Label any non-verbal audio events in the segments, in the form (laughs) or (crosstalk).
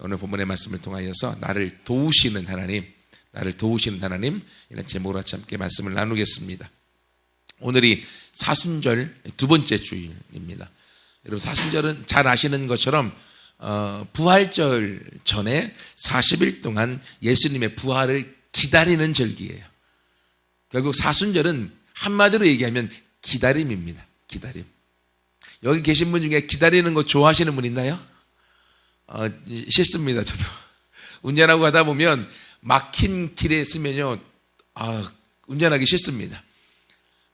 오늘 본문의 말씀을 통하여서 나를 도우시는 하나님, 나를 도우시는 하나님 이런 제목으로 같이 함께 말씀을 나누겠습니다. 오늘이 사순절 두 번째 주일입니다. 여러분 사순절은 잘 아시는 것처럼 어, 부활절 전에 40일 동안 예수님의 부활을 기다리는 절기예요. 결국 사순절은 한마디로 얘기하면 기다림입니다. 기다림. 여기 계신 분 중에 기다리는 거 좋아하시는 분 있나요? 어, 싫습니다. 저도 운전하고 가다 보면 막힌 길에 있으면요, 아, 운전하기 싫습니다.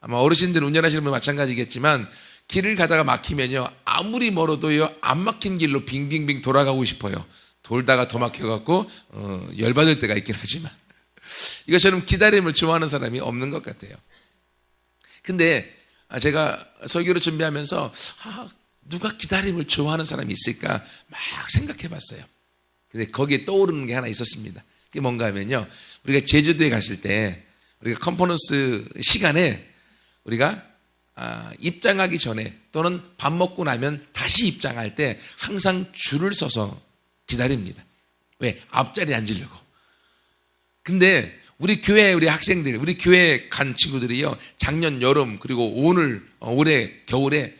아마 어르신들 운전하시는 분 마찬가지겠지만 길을 가다가 막히면요 아무리 멀어도요 안 막힌 길로 빙빙빙 돌아가고 싶어요. 돌다가 더 막혀갖고 어, 열받을 때가 있긴 하지만 이것처럼 기다림을 좋아하는 사람이 없는 것 같아요. 근데 아, 제가 설교를 준비하면서 아, 누가 기다림을 좋아하는 사람이 있을까 막 생각해 봤어요. 근데 거기에 떠오르는 게 하나 있었습니다. 그게 뭔가 하면요 우리가 제주도에 갔을 때 우리가 컨퍼런스 시간에 우리가 아, 입장하기 전에 또는 밥 먹고 나면 다시 입장할 때 항상 줄을 서서 기다립니다. 왜? 앞자리에 앉으려고. 근데 우리 교회 우리 학생들, 우리 교회 간 친구들이요. 작년 여름 그리고 오늘 어, 올해 겨울에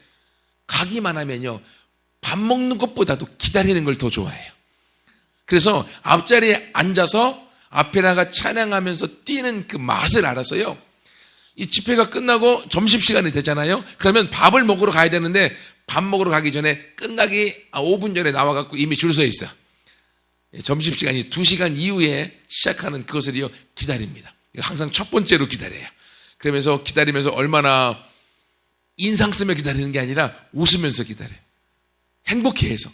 가기만 하면요. 밥 먹는 것보다도 기다리는 걸 더 좋아해요. 그래서 앞자리에 앉아서 앞에 나가 찬양하면서 뛰는 그 맛을 알아서요. 이 집회가 끝나고 점심시간이 되잖아요. 그러면 밥을 먹으러 가야 되는데 밥 먹으러 가기 전에 끝나기 5분 전에 나와갖고 이미 줄 서 있어. 점심시간이 2시간 이후에 시작하는 그것을요 기다립니다. 항상 첫 번째로 기다려요. 그러면서 기다리면서 얼마나 인상 쓰며 기다리는 게 아니라 웃으면서 기다려요. 행복해해서.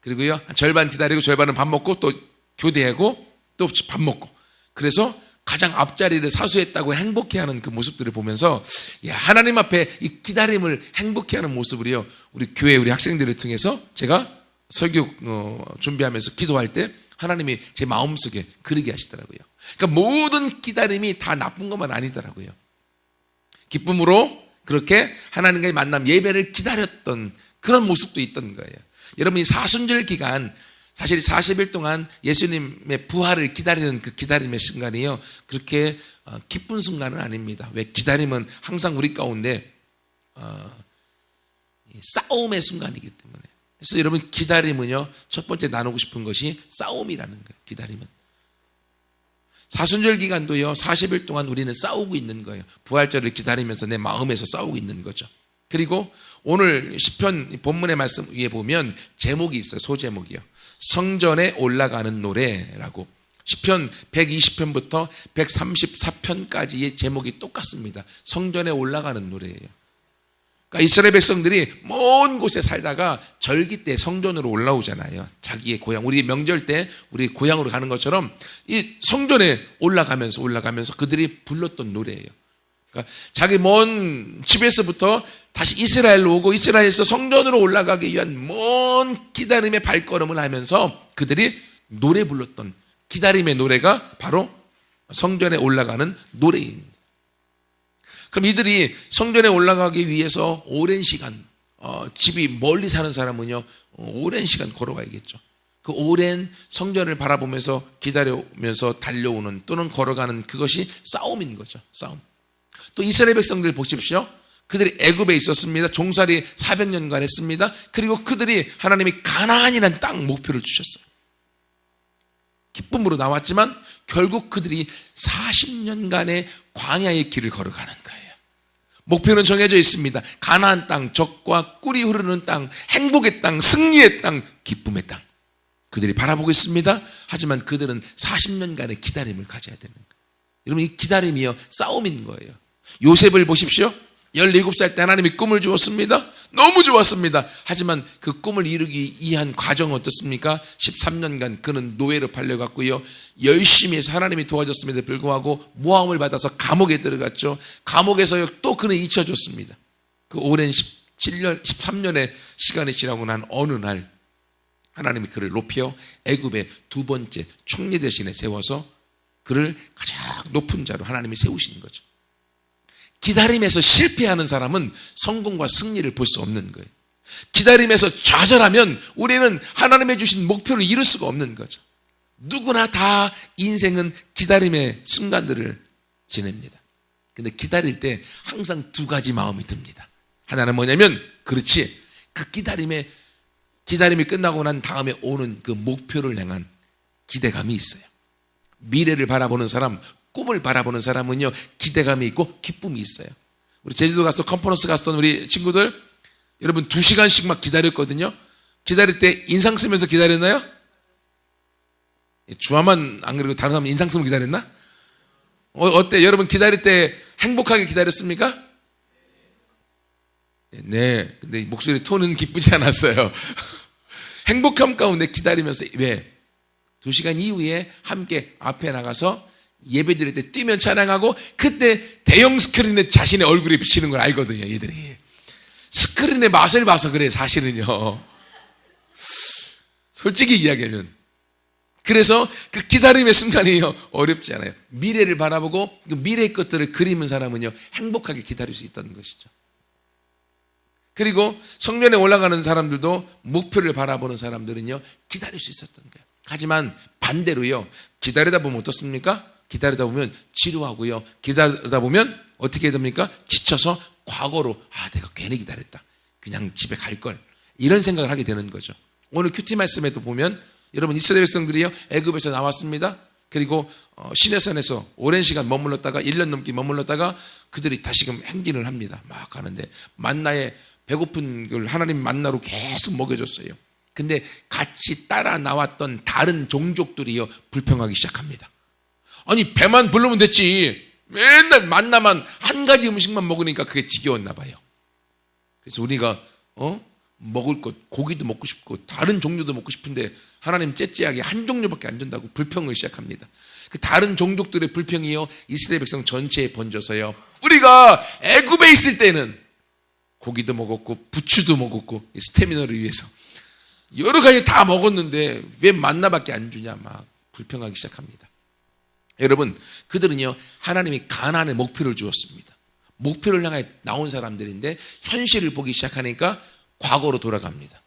그리고요 절반 기다리고 절반은 밥 먹고 또 교대하고 또 밥 먹고. 그래서 가장 앞자리를 사수했다고 행복해하는 그 모습들을 보면서 야, 하나님 앞에 이 기다림을 행복해하는 모습을요 우리 교회 우리 학생들을 통해서 제가 설교 어, 준비하면서 기도할 때 하나님이 제 마음속에 그리게 하시더라고요. 그러니까 모든 기다림이 다 나쁜 것만 아니더라고요. 기쁨으로 그렇게 하나님과의 만남 예배를 기다렸던 그런 모습도 있던 거예요. 여러분 이 사순절 기간 사실 40일 동안 예수님의 부활을 기다리는 그 기다림의 순간이요. 그렇게 어, 기쁜 순간은 아닙니다. 왜 기다림은 항상 우리 가운데 어, 싸움의 순간이기 때문에. 그래서 여러분 기다림은요. 첫 번째 나누고 싶은 것이 싸움이라는 거예요. 기다림은. 사순절 기간도요. 40일 동안 우리는 싸우고 있는 거예요. 부활절을 기다리면서 내 마음에서 싸우고 있는 거죠. 그리고 오늘 시편 본문의 말씀 위에 보면 제목이 있어요. 소제목이요. 성전에 올라가는 노래라고 시편 120편부터 134편까지의 제목이 똑같습니다. 성전에 올라가는 노래예요. 그러니까 이스라엘 백성들이 먼 곳에 살다가 절기 때 성전으로 올라오잖아요. 자기의 고향, 우리 명절 때 우리 고향으로 가는 것처럼 이 성전에 올라가면서 올라가면서 그들이 불렀던 노래예요. 그러니까 자기 먼 집에서부터 다시 이스라엘로 오고 이스라엘에서 성전으로 올라가기 위한 먼 기다림의 발걸음을 하면서 그들이 노래 불렀던 기다림의 노래가 바로 성전에 올라가는 노래입니다. 그럼 이들이 성전에 올라가기 위해서 오랜 시간, 어, 집이 멀리 사는 사람은요, 어, 오랜 시간 걸어가야겠죠. 그 오랜 성전을 바라보면서 기다려면서 달려오는 또는 걸어가는 그것이 싸움인 거죠. 싸움. 또 이스라엘 백성들 보십시오. 그들이 애굽에 있었습니다. 종살이 400년간 했습니다. 그리고 그들이 하나님이 가나안이라는 땅 목표를 주셨어요. 기쁨으로 나왔지만 결국 그들이 40년간의 광야의 길을 걸어가는 거예요. 목표는 정해져 있습니다. 가나안 땅, 적과 꿀이 흐르는 땅, 행복의 땅, 승리의 땅, 기쁨의 땅. 그들이 바라보고 있습니다. 하지만 그들은 40년간의 기다림을 가져야 되는 거예요. 여러분 이 기다림이요 싸움인 거예요. 요셉을 보십시오. 17살 때 하나님이 꿈을 주었습니다. 너무 좋았습니다. 하지만 그 꿈을 이루기 위한 과정은 어떻습니까? 13년간 그는 노예로 팔려갔고요. 열심히 해서 하나님이 도와줬음에도 불구하고 모함을 받아서 감옥에 들어갔죠. 감옥에서 또 그는 잊혀졌습니다. 그 오랜 17년, 13년의 시간이 지나고 난 어느 날 하나님이 그를 높여 애굽의 두 번째 총리 대신에 세워서 그를 가장 높은 자로 하나님이 세우신 거죠. 기다림에서 실패하는 사람은 성공과 승리를 볼 수 없는 거예요. 기다림에서 좌절하면 우리는 하나님의 주신 목표를 이룰 수가 없는 거죠. 누구나 다 인생은 기다림의 순간들을 지냅니다. 근데 기다릴 때 항상 두 가지 마음이 듭니다. 하나는 뭐냐면, 그렇지. 그 기다림에, 기다림이 끝나고 난 다음에 오는 그 목표를 향한 기대감이 있어요. 미래를 바라보는 사람, 꿈을 바라보는 사람은요, 기대감이 있고 기쁨이 있어요. 우리 제주도 가서 컨퍼런스 갔던 우리 친구들, 여러분 두 시간씩 막 기다렸거든요. 기다릴 때 인상 쓰면서 기다렸나요? 주아만 안 그러고 다른 사람 인상 쓰면 기다렸나? 어, 어때? 여러분 기다릴 때 행복하게 기다렸습니까? 네. 근데 목소리 톤은 기쁘지 않았어요. (laughs) 행복함 가운데 기다리면서 왜? 두 시간 이후에 함께 앞에 나가서 예배 드릴 때 뛰면 찬양하고 그때 대형 스크린에 자신의 얼굴이 비치는 걸 알거든요, 얘들이. 스크린의 맛을 봐서 그래, 사실은요. 솔직히 이야기하면. 그래서 그 기다림의 순간이요, 어렵지 않아요. 미래를 바라보고 그 미래의 것들을 그리는 사람은요, 행복하게 기다릴 수 있다는 것이죠. 그리고 성면에 올라가는 사람들도 목표를 바라보는 사람들은요, 기다릴 수 있었던 거예요. 하지만 반대로요, 기다리다 보면 어떻습니까? 기다리다 보면 지루하고요. 기다리다 보면 어떻게 됩니까? 지쳐서 과거로 아 내가 괜히 기다렸다. 그냥 집에 갈 걸. 이런 생각을 하게 되는 거죠. 오늘 큐티 말씀에도 보면 여러분 이스라엘 백성들이요 애굽에서 나왔습니다. 그리고 어, 시내산에서 오랜 시간 머물렀다가 1년 넘게 머물렀다가 그들이 다시금 행진을 합니다. 막 가는데 만나에 배고픈 걸 하나님 만나로 계속 먹여줬어요. 근데 같이 따라 나왔던 다른 종족들이요 불평하기 시작합니다. 아니 배만 불르면 됐지. 맨날 만나만 한 가지 음식만 먹으니까 그게 지겨웠나 봐요. 그래서 우리가 어 먹을 것 고기도 먹고 싶고 다른 종류도 먹고 싶은데 하나님 째째하게 한 종류밖에 안 준다고 불평을 시작합니다. 그 다른 종족들의 불평이요 이스라엘 백성 전체에 번져서요. 우리가 애굽에 있을 때는 고기도 먹었고 부추도 먹었고 스태미너를 위해서 여러 가지 다 먹었는데 왜 만나밖에 안 주냐 막 불평하기 시작합니다. 여러분, 그들은요, 하나님이 가난의 목표를 주었습니다. 목표를 향해 나온 사람들인데, 현실을 보기 시작하니까 과거로 돌아갑니다.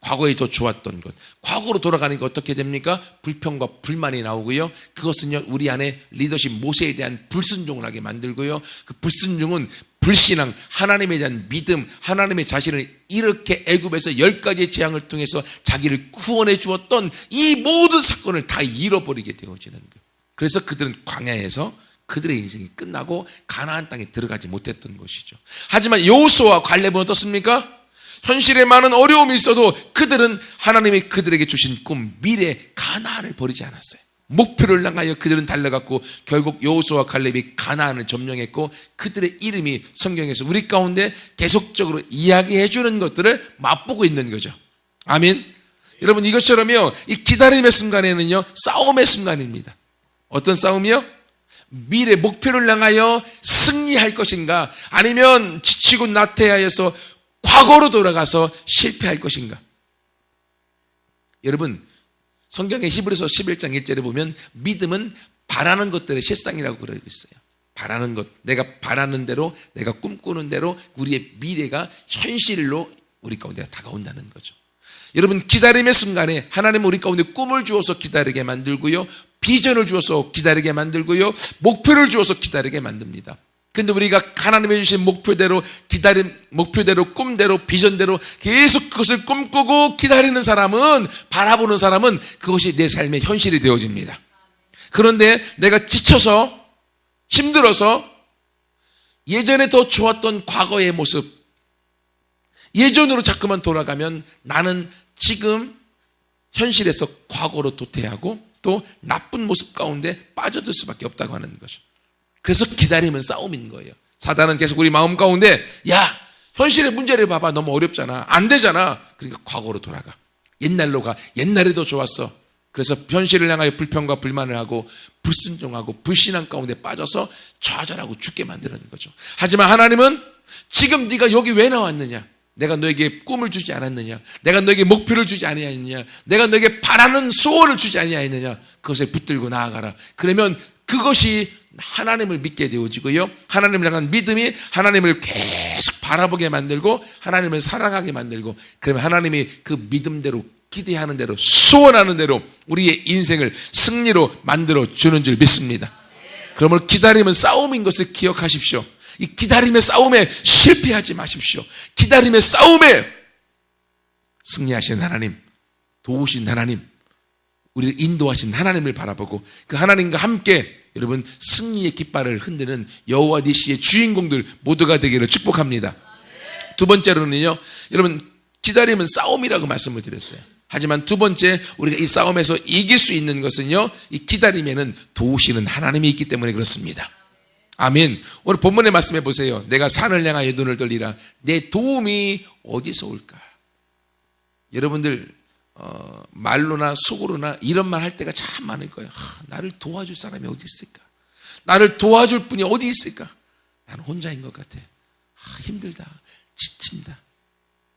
과거에 더 좋았던 것. 과거로 돌아가니까 어떻게 됩니까? 불평과 불만이 나오고요. 그것은요, 우리 안에 리더십 모세에 대한 불순종을 하게 만들고요. 그 불순종은 불신앙, 하나님에 대한 믿음, 하나님의 자신을 이렇게 애굽에서 열 가지의 재앙을 통해서 자기를 구원해 주었던 이 모든 사건을 다 잃어버리게 되어지는 거예요. 그래서 그들은 광야에서 그들의 인생이 끝나고 가나안 땅에 들어가지 못했던 것이죠. 하지만 여호수아와 갈렙은 어떻습니까? 현실에 많은 어려움이 있어도 그들은 하나님이 그들에게 주신 꿈, 미래, 가나안을 버리지 않았어요. 목표를 향하여 그들은 달려갔고 결국 여호수아와 갈렙이 가나안을 점령했고 그들의 이름이 성경에서 우리 가운데 계속적으로 이야기해 주는 것들을 맛보고 있는 거죠. 아멘. 여러분 이것처럼요. 이 기다림의 순간에는요. 싸움의 순간입니다. 어떤 싸움이요? 미래 목표를 향하여 승리할 것인가 아니면 지치고 나태하여서 과거로 돌아가서 실패할 것인가? 여러분 성경의 히브리서 11장 1절에 보면 믿음은 바라는 것들의 실상이라고 그러고 있어요. 바라는 것, 내가 바라는 대로, 내가 꿈꾸는 대로 우리의 미래가 현실로 우리 가운데 다가온다는 거죠. 여러분 기다림의 순간에 하나님 우리 가운데 꿈을 주어서 기다리게 만들고요. 비전을 주어서 기다리게 만들고요. 목표를 주어서 기다리게 만듭니다. 근데 우리가 하나님이 주신 목표대로 기다림, 목표대로 꿈대로 비전대로 계속 그것을 꿈꾸고 기다리는 사람은 바라보는 사람은 그것이 내 삶의 현실이 되어집니다. 그런데 내가 지쳐서 힘들어서 예전에 더 좋았던 과거의 모습, 예전으로 자꾸만 돌아가면 나는 지금 현실에서 과거로 도태하고 또 나쁜 모습 가운데 빠져들 수밖에 없다고 하는 거죠. 그래서 기다림은 싸움인 거예요. 사단은 계속 우리 마음 가운데 야 현실의 문제를 봐봐 너무 어렵잖아 안 되잖아 그러니까 과거로 돌아가 옛날로 가 옛날에도 좋았어 그래서 현실을 향하여 불평과 불만을 하고 불순종하고 불신앙 가운데 빠져서 좌절하고 죽게 만드는 거죠. 하지만 하나님은 지금 네가 여기 왜 나왔느냐? 내가 너에게 꿈을 주지 않았느냐? 내가 너에게 목표를 주지 아니하느냐? 내가 너에게 바라는 소원을 주지 아니하느냐? 그것에 붙들고 나아가라. 그러면 그것이 하나님을 믿게 되어지고요. 하나님을 향한 믿음이 하나님을 계속 바라보게 만들고 하나님을 사랑하게 만들고 그러면 하나님이 그 믿음대로 기대하는 대로 소원하는 대로 우리의 인생을 승리로 만들어 주는 줄 믿습니다. 그러므로 기다림은 싸움인 것을 기억하십시오. 이 기다림의 싸움에 실패하지 마십시오. 기다림의 싸움에 승리하신 하나님, 도우신 하나님, 우리를 인도하신 하나님을 바라보고 그 하나님과 함께 여러분 승리의 깃발을 흔드는 여호와 니시의 주인공들 모두가 되기를 축복합니다. 두 번째로는요, 여러분 기다림은 싸움이라고 말씀을 드렸어요. 하지만 두 번째 우리가 이 싸움에서 이길 수 있는 것은요, 이 기다림에는 도우시는 하나님이 있기 때문에 그렇습니다. 아멘. 오늘 본문의 말씀해 보세요. 내가 산을 향하여 눈을 돌리라. 내 도움이 어디서 올까? 여러분들 어, 말로나 속으로나 이런 말 할 때가 참 많을 거예요. 하, 나를 도와줄 사람이 어디 있을까? 나를 도와줄 분이 어디 있을까? 나는 혼자인 것 같아. 아, 힘들다. 지친다.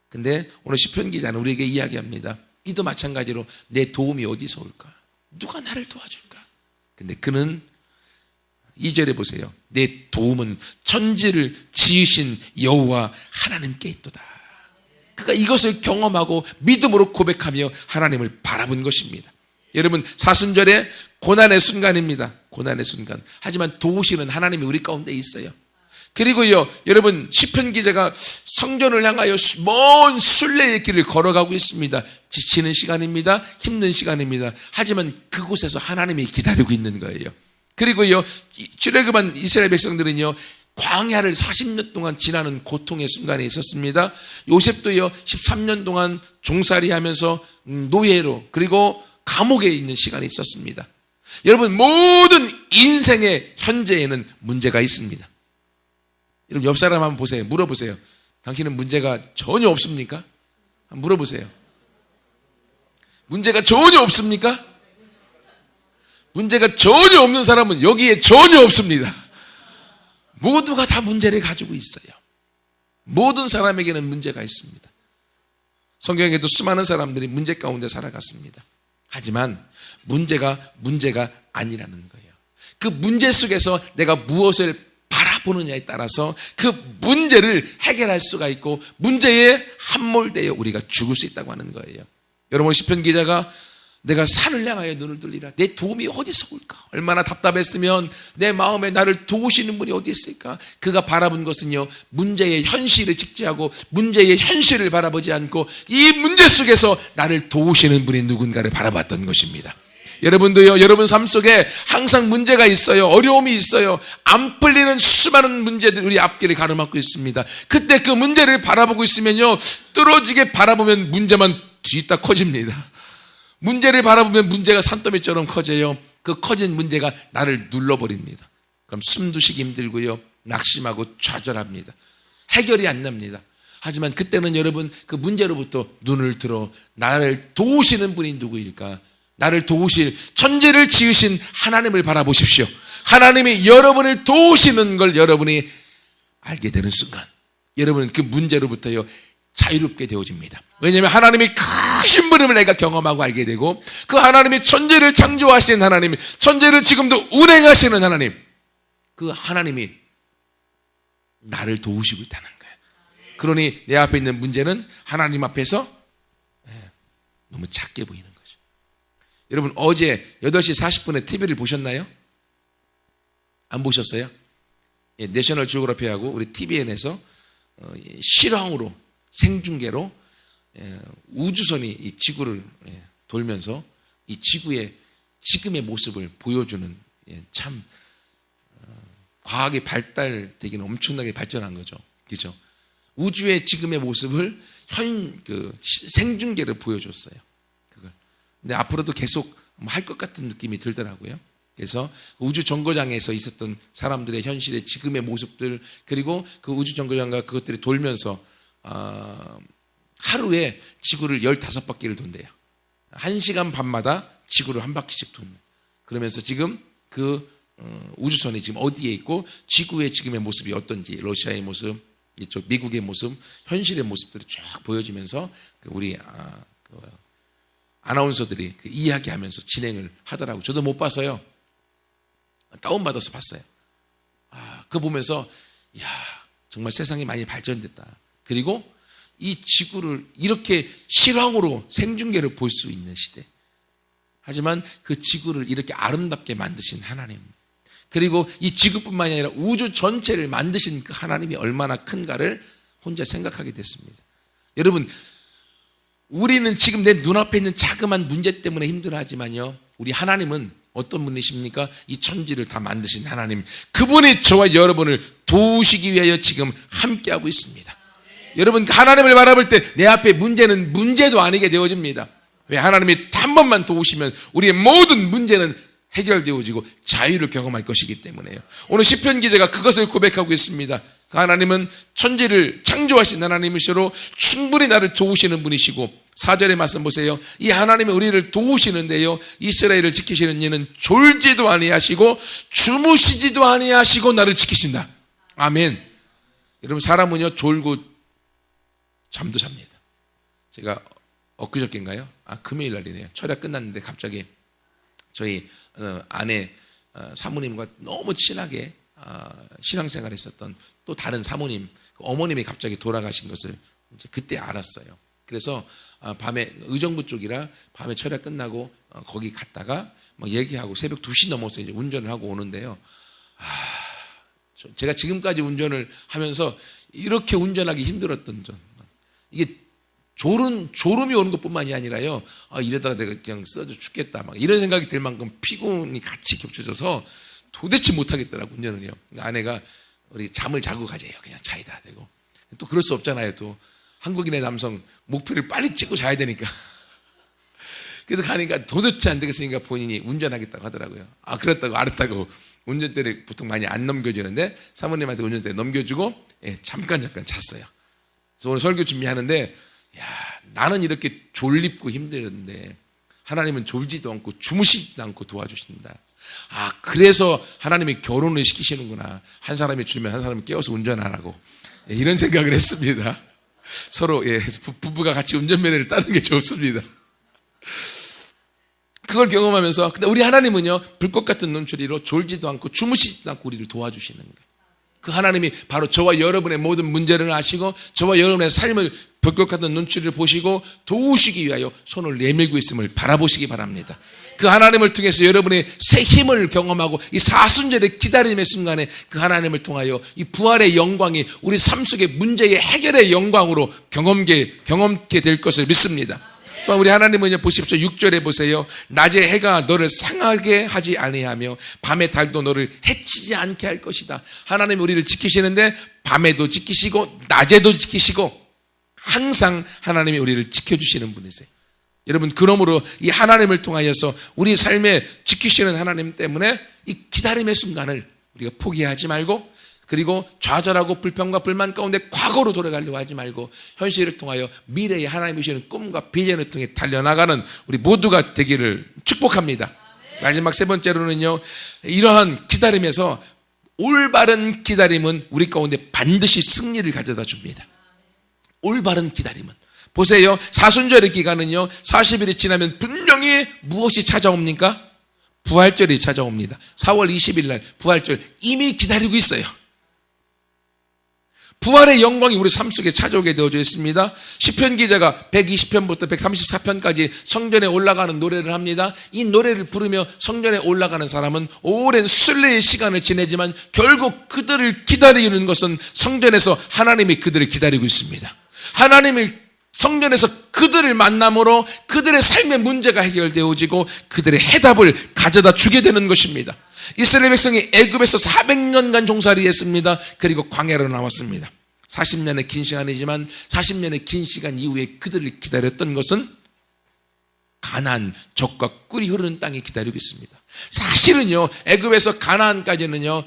근데 오늘 시편 기자는 우리에게 이야기합니다. 이도 마찬가지로 내 도움이 어디서 올까? 누가 나를 도와줄까? 근데 그는 2절에 보세요. 내 도움은 천지를 지으신 여호와 하나님께 있도다. 그가 이것을 경험하고 믿음으로 고백하며 하나님을 바라본 것입니다. 여러분 사순절에 고난의 순간입니다. 고난의 순간. 하지만 도우시는 하나님이 우리 가운데 있어요. 그리고요, 여러분 시편 기자가 성전을 향하여 먼 순례의 길을 걸어가고 있습니다. 지치는 시간입니다. 힘든 시간입니다. 하지만 그곳에서 하나님이 기다리고 있는 거예요. 그리고요, 출애굽한 이스라엘 백성들은요, 광야를 40년 동안 지나는 고통의 순간에 있었습니다. 요셉도요, 13년 동안 종살이 하면서 노예로, 그리고 감옥에 있는 시간이 있었습니다. 여러분, 모든 인생의 현재에는 문제가 있습니다. 여러분, 옆 사람 한번 보세요. 물어보세요. 당신은 문제가 전혀 없습니까? 물어보세요. 문제가 전혀 없습니까? 문제가 전혀 없는 사람은 여기에 전혀 없습니다. 모두가 다 문제를 가지고 있어요. 모든 사람에게는 문제가 있습니다. 성경에도 수많은 사람들이 문제 가운데 살아갔습니다. 하지만 문제가 문제가 아니라는 거예요. 그 문제 속에서 내가 무엇을 바라보느냐에 따라서 그 문제를 해결할 수가 있고 문제에 함몰되어 우리가 죽을 수 있다고 하는 거예요. 여러분 시편 기자가 내가 산을 향하여 눈을 돌리라. 내 도움이 어디서 올까? 얼마나 답답했으면 내 마음에 나를 도우시는 분이 어디 있을까? 그가 바라본 것은요, 문제의 현실을 직지하고 문제의 현실을 바라보지 않고 이 문제 속에서 나를 도우시는 분이 누군가를 바라봤던 것입니다. 여러분도요, 여러분 삶 속에 항상 문제가 있어요. 어려움이 있어요. 안 풀리는 수많은 문제들이 우리 앞길을 가로막고 있습니다. 그때 그 문제를 바라보고 있으면요, 뚫어지게 바라보면 문제만 뒤따 커집니다. 문제를 바라보면 문제가 산더미처럼 커져요. 그 커진 문제가 나를 눌러버립니다. 그럼 숨도 쉬기 힘들고요. 낙심하고 좌절합니다. 해결이 안 납니다. 하지만 그때는 여러분 그 문제로부터 눈을 들어 나를 도우시는 분이 누구일까? 나를 도우실 천지를 지으신 하나님을 바라보십시오. 하나님이 여러분을 도우시는 걸 여러분이 알게 되는 순간 여러분은 그 문제로부터요 자유롭게 되어집니다. 왜냐하면 하나님이 크신 분임을 내가 경험하고 알게 되고 그 하나님이 천재를 창조하신 하나님, 천재를 지금도 운행하시는 하나님, 그 하나님이 나를 도우시고 있다는 거예요. 그러니 내 앞에 있는 문제는 하나님 앞에서 예, 너무 작게 보이는 거죠. 여러분 어제 8시 40분에 TV를 보셨나요? 안 보셨어요? 예, 내셔널 지오그래피하고 우리 TVN에서 어, 실황으로 생중계로 예, 우주선이 이 지구를 예, 돌면서 이 지구의 지금의 모습을 보여주는 예, 참 어, 과학이 발달되기는 엄청나게 발전한 거죠. 그죠? 우주의 지금의 모습을 현 그 생중계를 보여줬어요. 그걸. 근데 앞으로도 계속 할 것 같은 느낌이 들더라고요. 그래서 우주 정거장에서 있었던 사람들의 현실의 지금의 모습들 그리고 그 우주 정거장과 그것들이 돌면서 어, 하루에 지구를 15바퀴를 돈대요. 1시간 반마다 지구를 한 바퀴씩 도는. 그러면서 지금 그 어, 우주선이 지금 어디에 있고 지구의 지금의 모습이 어떤지 러시아의 모습, 이쪽 미국의 모습, 현실의 모습들이 쫙 보여지면서 그 우리 아, 그 아나운서들이 그 이야기하면서 진행을 하더라고. 저도 못 봐서요. 다운받아서 봤어요. 아, 그거 보면서, 야 정말 세상이 많이 발전됐다. 그리고 이 지구를 이렇게 실황으로 생중계를 볼 수 있는 시대. 하지만 그 지구를 이렇게 아름답게 만드신 하나님. 그리고 이 지구뿐만이 아니라 우주 전체를 만드신 그 하나님이 얼마나 큰가를 혼자 생각하게 됐습니다. 여러분, 우리는 지금 내 눈앞에 있는 자그만 문제 때문에 힘들어하지만요. 우리 하나님은 어떤 분이십니까? 이 천지를 다 만드신 하나님. 그분이 저와 여러분을 도우시기 위하여 지금 함께하고 있습니다. 여러분, 하나님을 바라볼 때 내 앞에 문제는 문제도 아니게 되어집니다. 왜 하나님이 한 번만 도우시면 우리의 모든 문제는 해결되어지고 자유를 경험할 것이기 때문에요. 오늘 시편 기자가 그것을 고백하고 있습니다. 그 하나님은 천지를 창조하신 하나님이시로 충분히 나를 도우시는 분이시고 사절의 말씀 보세요. 이 하나님이 우리를 도우시는데요. 이스라엘을 지키시는 이는 졸지도 아니하시고 주무시지도 아니하시고 나를 지키신다. 아멘. 여러분 사람은요 졸고 잠도 잡니다. 제가 엊그저께인가요? 아 금요일 날이네요. 철야 끝났는데 갑자기 저희 어, 아내 어, 사모님과 너무 친하게 어, 신앙생활을 했었던 또 다른 사모님 그 어머님이 갑자기 돌아가신 것을 그때 알았어요. 그래서 아, 밤에 의정부 쪽이라 밤에 철야 끝나고 어, 거기 갔다가 막 얘기하고 새벽 2시 넘어서 이제 운전을 하고 오는데요. 아, 저- 제가 지금까지 운전을 하면서 이렇게 운전하기 힘들었던 점 이게 졸음, 졸음이 오는 것 뿐만이 아니라요. 아, 이러다가 내가 그냥 쓰러져 죽겠다. 막 이런 생각이 들 만큼 피곤이 같이 겹쳐져서 도대체 못하겠더라고, 운전을요. 그러니까 아내가 우리 잠을 자고 가재요. 그냥 자이다 되고. 또 그럴 수 없잖아요. 또 한국인의 남성 목표를 빨리 찍고 자야 되니까. (laughs) 그래서 가니까 도대체 안 되겠으니까 본인이 운전하겠다고 하더라고요. 아, 그렇다고 알았다고. 운전대를 보통 많이 안 넘겨주는데 사모님한테 운전대 넘겨주고 예, 잠깐 잠깐 잤어요. 그래서 오늘 설교 준비하는데 야 나는 이렇게 졸립고 힘들었는데 하나님은 졸지도 않고 주무시지도 않고 도와주신다. 아 그래서 하나님이 결혼을 시키시는구나. 한 사람이 주면 한 사람이 깨워서 운전하라고 예, 이런 생각을 했습니다. 서로 예, 부- 부부가 같이 운전면허를 따는 게 좋습니다. 그걸 경험하면서 근데 우리 하나님은요 불꽃 같은 눈초리로 졸지도 않고 주무시지도 않고 우리를 도와주시는 거예요. 그 하나님이 바로 저와 여러분의 모든 문제를 아시고 저와 여러분의 삶을 같은 눈초리를 보시고 도우시기 위하여 손을 내밀고 있음을 바라보시기 바랍니다. 그 하나님을 통해서 여러분의 새 힘을 경험하고 이 사순절의 기다림의 순간에 그 하나님을 통하여 이 부활의 영광이 우리 삶 속의 문제의 해결의 영광으로 경험게 경험게 될 것을 믿습니다. 또 우리 하나님은요 보십시오. 6절에 보세요. 낮에 해가 너를 상하게 하지 아니하며 밤에 달도 너를 해치지 않게 할 것이다. 하나님이 우리를 지키시는데 밤에도 지키시고 낮에도 지키시고 항상 하나님이 우리를 지켜주시는 분이세요. 여러분 그러므로 이 하나님을 통하여서 우리 삶에 지키시는 하나님 때문에 이 기다림의 순간을 우리가 포기하지 말고 그리고 좌절하고 불평과 불만 가운데 과거로 돌아가려고 하지 말고 현실을 통하여 미래의 하나님이 주시는 꿈과 비전을 통해 달려나가는 우리 모두가 되기를 축복합니다. 마지막 세 번째로는요. 이러한 기다림에서 올바른 기다림은 우리 가운데 반드시 승리를 가져다 줍니다. 올바른 기다림은 보세요. 사순절의 기간은요. 40일이 지나면 분명히 무엇이 찾아옵니까? 부활절이 찾아옵니다. 4월 20일 날 부활절 이미 기다리고 있어요. 부활의 영광이 우리 삶 속에 찾아오게 되어져 있습니다. 시편 기자가 120편부터 134편까지 성전에 올라가는 노래를 합니다. 이 노래를 부르며 성전에 올라가는 사람은 오랜 순례의 시간을 지내지만 결국 그들을 기다리는 것은 성전에서 하나님이 그들을 기다리고 있습니다. 하나님을 성전에서 그들을 만남으로 그들의 삶의 문제가 해결되어지고 그들의 해답을 가져다 주게 되는 것입니다. 이스라엘 백성이 애굽에서 400년간 종살이했습니다. 그리고 광야로 나왔습니다. 40년의 긴 시간이지만 40년의 긴 시간 이후에 그들을 기다렸던 것은 가나안 적과 꿀이 흐르는 땅이 기다리고 있습니다. 사실은요 애굽에서 가나안까지는요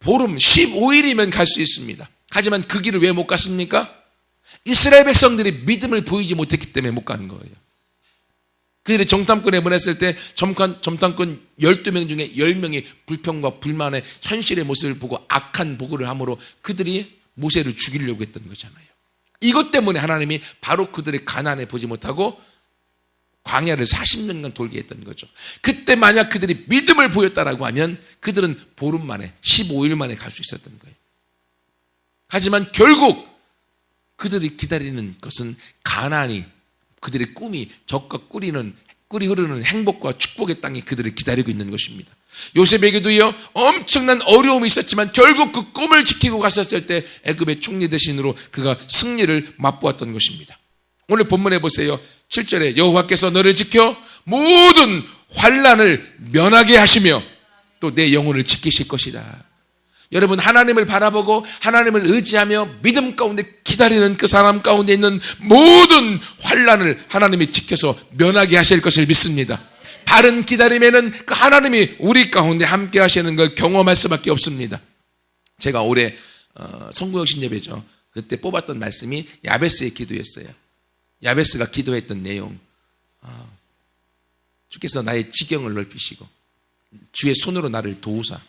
보름 15일이면 갈 수 있습니다. 하지만 그 길을 왜 못 갔습니까? 이스라엘 백성들이 믿음을 보이지 못했기 때문에 못 가는 거예요. 그들이 정탐꾼에 보냈을 때 정탐, 정탐꾼 12명 중에 10명이 불평과 불만의 현실의 모습을 보고 악한 보고를 함으로 그들이 모세를 죽이려고 했던 거잖아요. 이것 때문에 하나님이 바로 그들의 가난에 보지 못하고 광야를 40년간 돌게 했던 거죠. 그때 만약 그들이 믿음을 보였다라고 하면 그들은 보름 만에 15일 만에 갈 수 있었던 거예요. 하지만 결국 그들이 기다리는 것은 가난이 그들의 꿈이 적과 꾸리는 꿀이 흐르는 행복과 축복의 땅이 그들을 기다리고 있는 것입니다. 요셉에게도 요 엄청난 어려움이 있었지만 결국 그 꿈을 지키고 갔었을 때 애굽의 총리 대신으로 그가 승리를 맛보았던 것입니다. 오늘 본문에 보세요. 7절에 여호와께서 너를 지켜 모든 환란을 면하게 하시며 또 내 영혼을 지키실 것이다. 여러분 하나님을 바라보고 하나님을 의지하며 믿음 가운데 기다리는 그 사람 가운데 있는 모든 환란을 하나님이 지켜서 면하게 하실 것을 믿습니다. 바른 기다림에는 그 하나님이 우리 가운데 함께 하시는 걸 경험할 수밖에 없습니다. 제가 올해 어, 성구역신 예배죠. 그때 뽑았던 말씀이 야베스의 기도였어요. 야베스가 기도했던 내용. 아, 주께서 나의 지경을 넓히시고 주의 손으로 나를 도우사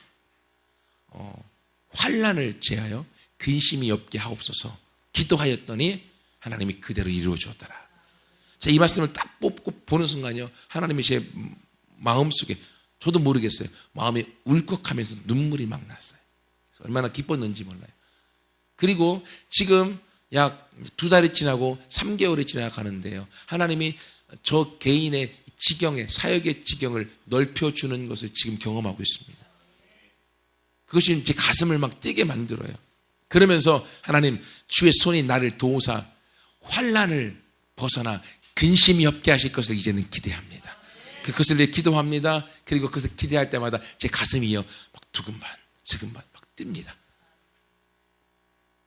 어, 환란을 제하여 근심이 없게 하옵소서 기도하였더니 하나님이 그대로 이루어 주었더라. 제가 이 말씀을 딱 뽑고 보는 순간요 하나님이 제 마음속에 저도 모르겠어요. 마음이 울컥하면서 눈물이 막 났어요. 얼마나 기뻤는지 몰라요. 그리고 지금 약 두 달이 지나고 3개월이 지나가는데요. 하나님이 저 개인의 지경의 사역의 지경을 넓혀주는 것을 지금 경험하고 있습니다. 그것이 제 가슴을 막 뛰게 만들어요. 그러면서 하나님 주의 손이 나를 도우사 환란을 벗어나 근심이 없게 하실 것을 이제는 기대합니다. 그것을 위해 기도합니다. 그리고 그것을 기대할 때마다 제 가슴이요 막 두근반, 세근반 막 뜁니다.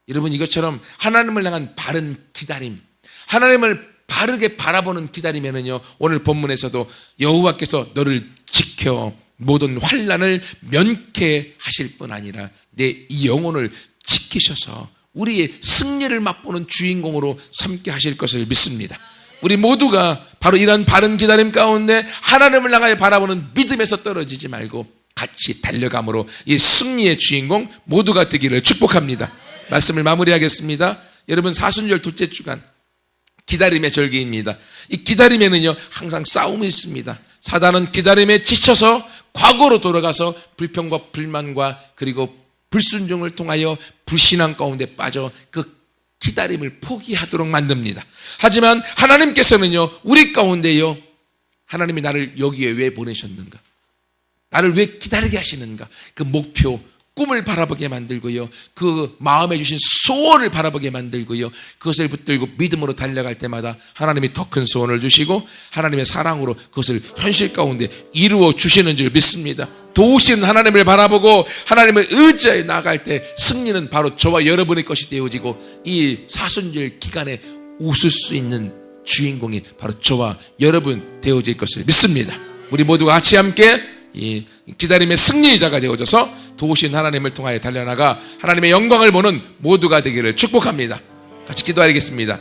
여러분 이것처럼 하나님을 향한 바른 기다림, 하나님을 바르게 바라보는 기다림에는요 오늘 본문에서도 여호와께서 너를 지켜 모든 환란을 면케 하실 뿐 아니라 내 이 영혼을 지키셔서 우리의 승리를 맛보는 주인공으로 삼게 하실 것을 믿습니다. 우리 모두가 바로 이런 바른 기다림 가운데 하나님을 향하여 바라보는 믿음에서 떨어지지 말고 같이 달려감으로 이 승리의 주인공 모두가 되기를 축복합니다. 말씀을 마무리하겠습니다. 여러분 사순절 둘째 주간 기다림의 절기입니다. 이 기다림에는요 항상 싸움이 있습니다. 사단은 기다림에 지쳐서 과거로 돌아가서 불평과 불만과 그리고 불순종을 통하여 불신앙 가운데 빠져 그 기다림을 포기하도록 만듭니다. 하지만 하나님께서는요 우리 가운데요 하나님이 나를 여기에 왜 보내셨는가? 나를 왜 기다리게 하시는가? 그 목표, 꿈을 바라보게 만들고요. 그 마음에 주신 소원을 바라보게 만들고요. 그것을 붙들고 믿음으로 달려갈 때마다 하나님이 더 큰 소원을 주시고 하나님의 사랑으로 그것을 현실 가운데 이루어 주시는 줄 믿습니다. 도우신 하나님을 바라보고 하나님을 의지하여 나아갈 때 승리는 바로 저와 여러분의 것이 되어지고 이 사순절 기간에 웃을 수 있는 주인공이 바로 저와 여러분 되어질 것을 믿습니다. 우리 모두가 같이 함께 이 기다림의 승리자가 되어져서 도우신 하나님을 통하여 달려나가 하나님의 영광을 보는 모두가 되기를 축복합니다. 같이 기도하겠습니다.